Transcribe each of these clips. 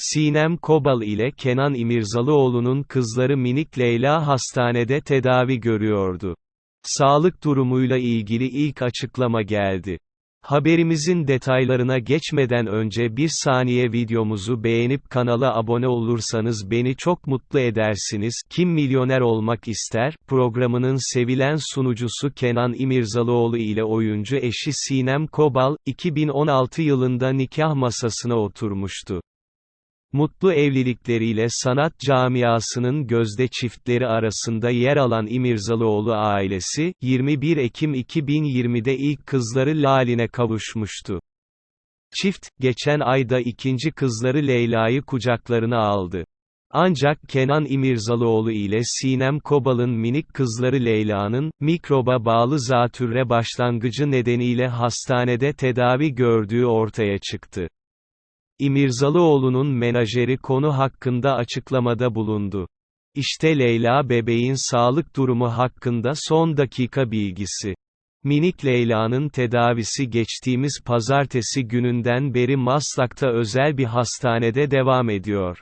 Sinem Kobal ile Kenan İmirzalıoğlu'nun kızları minik Leyla hastanede tedavi görüyordu. Sağlık durumuyla ilgili ilk açıklama geldi. Haberimizin detaylarına geçmeden önce bir saniye videomuzu beğenip kanala abone olursanız beni çok mutlu edersiniz. Kim milyoner olmak ister? Programının sevilen sunucusu Kenan İmirzalıoğlu ile oyuncu eşi Sinem Kobal, 2016 yılında nikah masasına oturmuştu. Mutlu evlilikleriyle sanat camiasının gözde çiftleri arasında yer alan İmirzalıoğlu ailesi, 21 Ekim 2020'de ilk kızları Lalin'e kavuşmuştu. Çift, geçen ayda ikinci kızları Leyla'yı kucaklarına aldı. Ancak Kenan İmirzalıoğlu ile Sinem Kobal'ın minik kızları Leyla'nın, mikroba bağlı zatürre başlangıcı nedeniyle hastanede tedavi gördüğü ortaya çıktı. İmirzalıoğlu'nun menajeri konu hakkında açıklamada bulundu. İşte Leyla bebeğin sağlık durumu hakkında son dakika bilgisi. Minik Leyla'nın tedavisi geçtiğimiz pazartesi gününden beri Maslak'ta özel bir hastanede devam ediyor.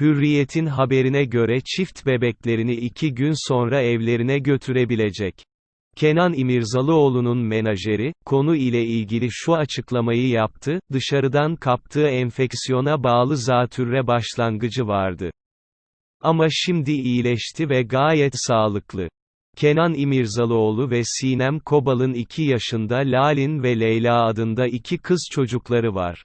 Hürriyet'in haberine göre çift bebeklerini iki gün sonra evlerine götürebilecek. Kenan İmirzalıoğlu'nun menajeri, konu ile ilgili şu açıklamayı yaptı, dışarıdan kaptığı enfeksiyona bağlı zatürre başlangıcı vardı. Ama şimdi iyileşti ve gayet sağlıklı. Kenan İmirzalıoğlu ve Sinem Kobal'ın 2 yaşında Lalin ve Leyla adında iki kız çocukları var.